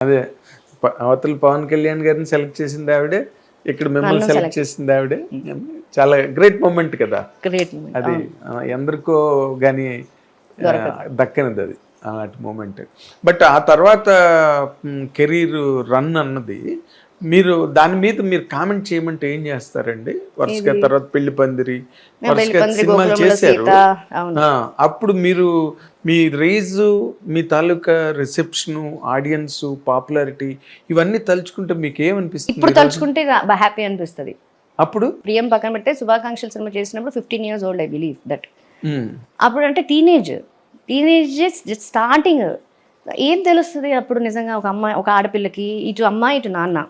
అదే అవతల పవన్ కళ్యాణ్ గారిని సెలెక్ట్ చేసింది ఆవిడే ఇక్కడ మిమ్మల్ని సెలెక్ట్ చేసింది ఆవిడే. చాలా గ్రేట్ మూమెంట్ కదా. అది ఎందరికో కానీ దక్కనిది అది అలాంటి మూమెంట్ బట్ ఆ తర్వాత కెరీర్ రన్ అన్నది మీరు దాని మీద మీరు కామెంట్ చేయమంటే ఏం చేస్తారండి? వరుసగా తర్వాత పెళ్ళి పందిరి వరుసగా సినిమాలు చేశారు. అప్పుడు మీరు మీ రేజ్ మీ తాలూకా రిసెప్షన్ ఆడియన్స్ పాపులారిటీ ఇవన్నీ తలుచుకుంటే మీకు ఏమనిపిస్తుంది ఇప్పుడు తలుచుకుంటే హ్యాపీ అనిపిస్తుంది. అప్పుడు? ప్రియం పక్కన పెడితే శుభాకాంక్షలు సినిమా చేసినప్పుడు fifteen years old I believe that అప్పుడు అంటే టీనేజ్ టీనేజ్ స్టార్టింగ్ ఏం తెలుస్తుంది అప్పుడు నిజంగా ఒక అమ్మాయి ఒక ఆడపిల్లకి ఇటు అమ్మాయి ఇటు నాన్న.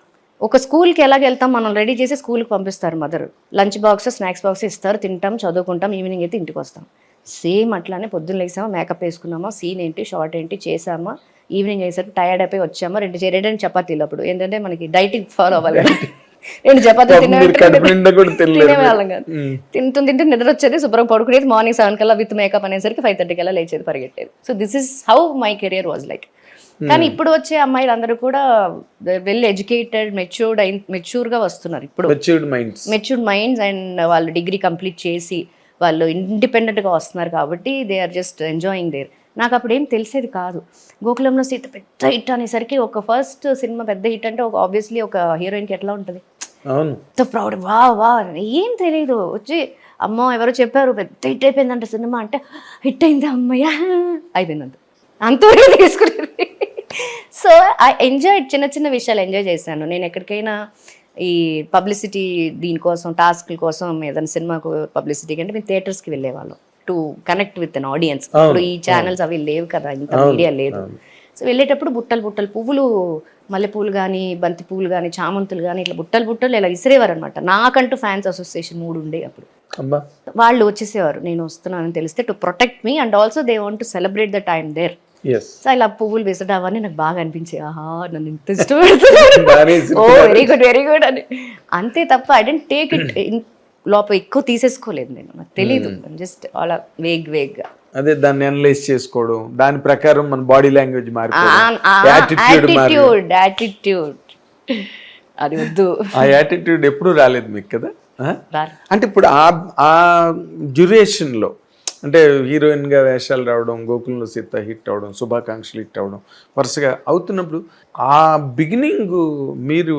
ఒక స్కూల్కి ఎలాగ వెళ్తాం? మనం రెడీ చేసి స్కూల్కి పంపిస్తారు mother. Lunch box snacks box ఇస్తారు తింటాం చదువుకుంటాం ఈవినింగ్ అయితే ఇంటికి వస్తాం. సేమ్ అట్లానే పొద్దున్న లేసామా మేకప్ వేసుకున్నామా సీన్ ఏంటి షార్ట్ ఏంటి చేసామా ఈవినింగ్ అయ్యేసరికి టైర్డ్ అయిపోయి వచ్చామా రెండు రెండు చపాతీలు అప్పుడు. ఏంటంటే మనకి డైటింగ్ ఫాలో అవ్వాలి. రెండు చపాతీలు తినేవాళ్ళం కాదు. తింటుంది తింటే నిద్ర వచ్చేది శుభ్రం పడుకునేది మార్నింగ్ సెవెన్ కల్లా విత్ మేకప్ అనేసరికి ఫైవ్ థర్టీ కల్లా లేచేది పరిగెట్టేది. So this is how my career was like కానీ ఇప్పుడు వచ్చే అమ్మాయిలు అందరూ కూడా వెల్ ఎడ్యుకేటెడ్ మెచ్యూర్డ్ అయిన మెచ్యూర్గా వస్తున్నారు. ఇప్పుడు matured minds matured minds and వాళ్ళు డిగ్రీ కంప్లీట్ చేసి వాళ్ళు ఇండిపెండెంట్గా వస్తున్నారు కాబట్టి they are just enjoying there. నాకు అప్పుడు ఏం తెలిసేది కాదు. గోకులంలో సీత పెద్ద హిట్ అనేసరికి ఒక ఫస్ట్ సినిమా పెద్ద హిట్ అంటే ఒక ఆబ్వియస్లీ ఒక హీరోయిన్కి ఎట్లా ఉంటుంది? ఎంత ప్రౌడ్ వా వా ఏం తెలియదు వచ్చి అమ్మో ఎవరో చెప్పారు పెద్ద హిట్ అయిపోయిందంట సినిమా అంటే హిట్ అయింది అమ్మయ్య? అయిపోయిందంత అంతవరకు తీసుకునేది సో ఐ ఎంజాయ్ చిన్న చిన్న విషయాలు ఎంజాయ్ చేశాను. నేను ఎక్కడికైనా ఈ పబ్లిసిటీ దీనికోసం టాస్క్ల కోసం ఏదైనా సినిమాకు పబ్లిసిటీకి అంటే మేము థియేటర్స్కి వెళ్ళేవాళ్ళం. To connect with an audience ఇప్పుడు ఈ ఛానల్స్ అవి లేవు కదా ఇంత మీడియా లేదు. సో వెళ్ళేటప్పుడు బుట్టలు బుట్టలు పువ్వులు మల్లెపూలు కానీ బంతి పువ్వులు కానీ చామంతులు కానీ ఇట్లా బుట్టలు బుట్టలు ఇలా ఇసిరేవారు అనమాట నాకంటూ ఫ్యాన్స్ అసోసియేషన్ మూడు ఉండే అప్పుడు. వాళ్ళు వచ్చేసేవారు. నేను వస్తున్నానని తెలిస్తే to protect me and also they want to celebrate the time there so ఇలా పువ్వులు వేసడం అవన్నీ నాకు బాగా అనిపించాయి. ఆహా నన్ను ఇంత ఇష్టపడుతున్నారు. బాగానే oh very good very good అని. అంతే తప్ప ఐ డెంట్ టేక్ ఇట్ లోపల ఎక్కువ తీసేసుకోలేదు నేను. నాకు తెలీదు. జస్ట్ అలా వేగ్ వేగ్గా అదే దాన్ని అనలైజ్ చేసుకోవడం. దాని ప్రకారం మన బాడీ లాంగ్వేజ్ యాటిట్యూడ్ యాటిట్యూడ్ అది వద్దు. ఆ యాటిట్యూడ్ ఎప్పుడు రాలేదు మీకు కదా. అంటే ఇప్పుడు ఆ ఆ డ్యూరేషన్లో అంటే హీరోయిన్గా వేషాలు రావడం గోకులంలో సీత హిట్ అవడం శుభాకాంక్షలు హిట్ అవడం వరుసగా అవుతున్నప్పుడు ఆ బిగినింగ్ మీరు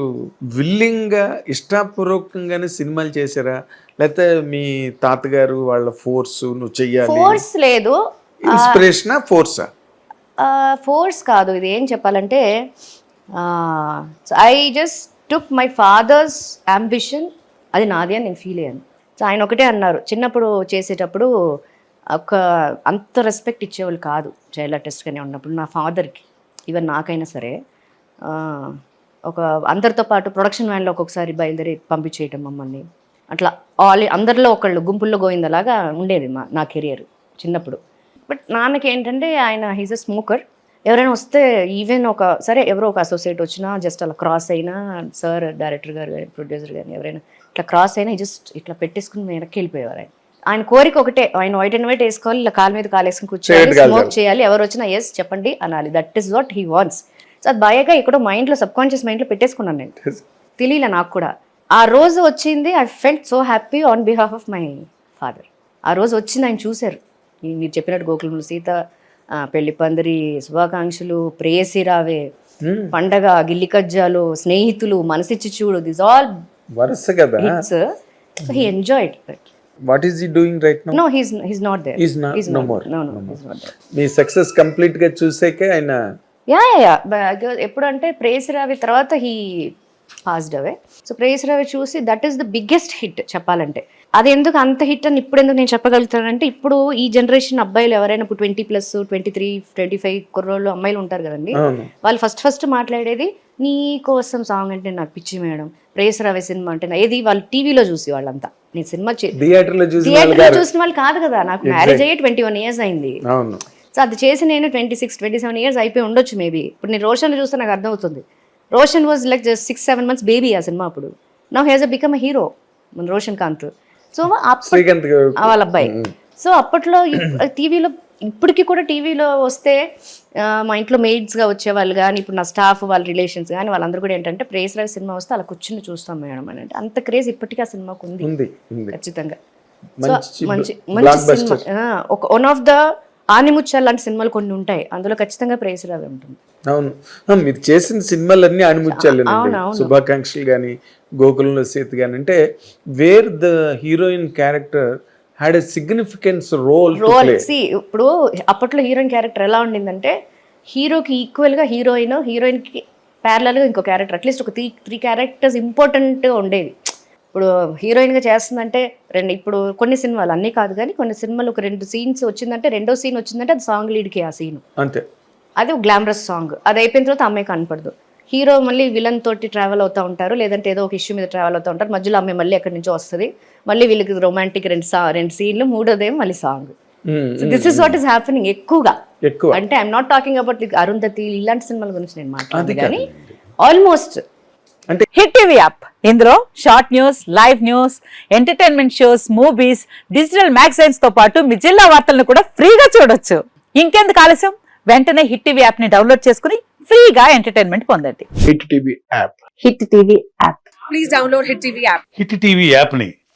విల్లింగ్గా ఇష్టాపూర్వకంగానే సినిమాలు చేశారా? లేకపోతే మీ తాతగారు వాళ్ళ ఫోర్స్ నువ్వు చెయ్యాలి? ఫోర్స్ లేదు. ఇన్స్పిరేషనా ఫోర్సా? ఫోర్స్ కాదు. ఇది ఏం చెప్పాలంటే I just took my father's ambition. అది నాది అని నేను ఫీల్ అయ్యాను. సో ఆయన ఒకటే అన్నారు. చిన్నప్పుడు చేసేటప్పుడు ఒక అంత రెస్పెక్ట్ ఇచ్చేవాళ్ళు కాదు చైల్డ్ ఆర్టిస్ట్గానే ఉన్నప్పుడు నా ఫాదర్కి ఈవెన్ నాకైనా సరే ఒక అందరితో పాటు ప్రొడక్షన్ వ్యాన్లో ఒక్కొక్కసారి బయలుదేరి పంపించేయటం మమ్మల్ని. అట్లా ఆల్ అందరిలో ఒకళ్ళు గుంపుల్లో గోయిందలాగా ఉండేది మా నా కెరియర్ చిన్నప్పుడు. బట్ నాన్నకి ఏంటంటే ఆయన హీజ్ అ స్మోకర్ ఎవరైనా వస్తే ఈవెన్ ఒక సరే ఎవరో ఒక అసోసియేట్ వచ్చినా జస్ట్ అలా క్రాస్ అయినా సార్ డైరెక్టర్ గారు కానీ ప్రొడ్యూసర్ కానీ ఎవరైనా ఇట్లా క్రాస్ అయినా జస్ట్ ఇట్లా పెట్టేసుకుని వెనక్కి వెళ్ళిపోయేవారు ఆయన. ఆయన కోరిక ఒకటే ఆయన వైట్ అండ్ వైట్ వేసుకోవాలి ఇలా కాలు మీద కాలు వేసుకుని కూర్చోవాలి. స్మోక్ చేయాలి ఎవరు వచ్చినా ఎస్ చెప్పండి అనాలి. That is what he wants so అది బాగా ఎక్కడో మైండ్లో సబ్ కాన్షియస్ మైండ్లో పెట్టేసుకున్నాను నేను. తెలియలే నాకు కూడా. ఆ రోజు వచ్చింది I felt so happy on behalf of my father ఆ రోజు వచ్చింది ఆయన చూశారు. మీరు చెప్పినట్టు గోకులంలో సీత పెళ్ళి పందిరి శుభాకాంక్షలు ప్రేయసి రావే పండగ గిల్లి కజ్జాలు స్నేహితులు మనసిచ్చి చూడు దిస్ ఆల్ వరుస కదా. Hits so he enjoyed that what is he doing right no no he's he's not there He's not- no more. No no he's not there me success కంప్లీట్గా చూసాకే ఆయన యా యా ఎప్పుడంటే praise రావి తర్వాత he passed away so ప్రేస్ రావి చూసి that is the biggest hit చెప్పాలంటే. అది ఎందుకు అంత హిట్ అని ఇప్పుడు ఎందుకు నేను చెప్పగలుగుతానంటే ఇప్పుడు ఈ జనరేషన్ అబ్బాయిలు ఎవరైనా ఇప్పుడు twenty plus twenty three twenty five కుర్రోళ్ళు అమ్మాయిలు ఉంటారు కదండి. వాళ్ళు ఫస్ట్ ఫస్ట్ మాట్లాడేది నీ కోసం సాంగ్ అంటే నాకు పిచ్చి మేడం. ప్రేస్ రావే సినిమా అంటే నా- ఏది వాళ్ళు టీవీలో చూసి వాళ్ళంతా నేను సినిమా థియేటర్లో చూసిన వాళ్ళు కాదు కదా నాకు మ్యారేజ్ అయ్యి ట్వంటీ వన్ ఇయర్స్ అయింది. సో అది చేసి నేను twenty six twenty seven years అయిపోయి ఉండొచ్చు మేబీ ఇప్పుడు నేను రోషన్ చూస్తే నాకు అర్థమవుతుంది. Roshan was like just six seven months baby ఆ సినిమా అప్పుడు. Now has a become a hero మన రోషన్ కాంత్. సో వాళ్ళ అబ్బాయి. సో అప్పట్లో టీవీలో ఇప్పటికీ కూడా టీవీలో వస్తే మా ఇంట్లో మెయిడ్స్గా వచ్చేవాళ్ళు కానీ ఇప్పుడు నా స్టాఫ్ వాళ్ళ రిలేషన్స్ కానీ వాళ్ళందరూ కూడా ఏంటంటే ప్రేస్ రావు సినిమా వస్తే అలా కూర్చుని చూస్తాం మేడం అని అంటే అంత క్రేజ్ ఇప్పటికీ ఆ సినిమాకు ఉంది. ఖచ్చితంగా. మంచి మంచి సినిమా ఒక వన్ ఆఫ్ ద ఆనిముత్యాలు లాంటి సినిమాలు కొన్ని ఉంటాయి. అందులో ఖచ్చితంగా ప్రేస్ రావే ఉంటుంది. అవును. మీరు చేసిన సినిమాలన్నీ అవును. శుభాకాంక్షలు కానీ గోకులంలో సీత కానీ అంటే where the heroine character had a significance role role C ఇప్పుడు అప్పట్లో హీరోయిన్ క్యారెక్టర్ ఎలా ఉండిందంటే హీరోకి ఈక్వల్గా హీరోయిన్ హీరోయిన్కి ప్యారలల్గా ఇంకో క్యారెక్టర్ అట్లీస్ట్ ఒక త్రీ త్రీ క్యారెక్టర్స్ ఇంపార్టెంట్గా ఉండేవి. ఇప్పుడు హీరోయిన్గా చేస్తుందంటే రెండు ఇప్పుడు కొన్ని సినిమాలు అన్నీ కాదు కానీ కొన్ని సినిమాలు ఒక రెండు సీన్స్ వచ్చిందంటే రెండో సీన్ వచ్చిందంటే అది సాంగ్ లీడ్కి ఆ సీన్ అంతే. అది ఒక గ్లామరస్ సాంగ్ అది అయిపోయిన తర్వాత అమ్మాయి కనపడదు. హీరో మళ్ళీ విలన్ తోటి ట్రావెల్ అవుతూ ఉంటారు లేదంటే ఏదో ఒక ఇష్యూ మీద ట్రావెల్ అవుతూ ఉంటారు మధ్యలో అమ్మాయి మళ్ళీ ఎక్కడి నుంచో వస్తుంది. మళ్ళీ వీళ్ళకి రొమాంటిక్ రెండు సా రెండు సీన్లు మూడోదేమో మళ్ళీ song this is what is happening ఎక్కువగా. ఎక్కువ. అంటే I'm not talking about Arundhati ఇలాంటి సినిమాల గురించి నేను అది మాట్లాడాను కానీ. ఆల్మోస్ట్ హిట్ టీవీ యాప్ ఇందులో short news live news entertainment shows movies digital మ్యాగజైన్స్తో పాటు మీ జిల్లా వార్తలను కూడా ఫ్రీగా చూడొచ్చు. ఇంకెందుకు ఆలస్యం? వెంటనే హిట్ టీవీ యాప్ని డౌన్లోడ్ చేసుకుని ఫ్రీగా ఎంటర్టైన్మెంట్ పొందండి. Hit TV app hit TV app hit TV యాప్ని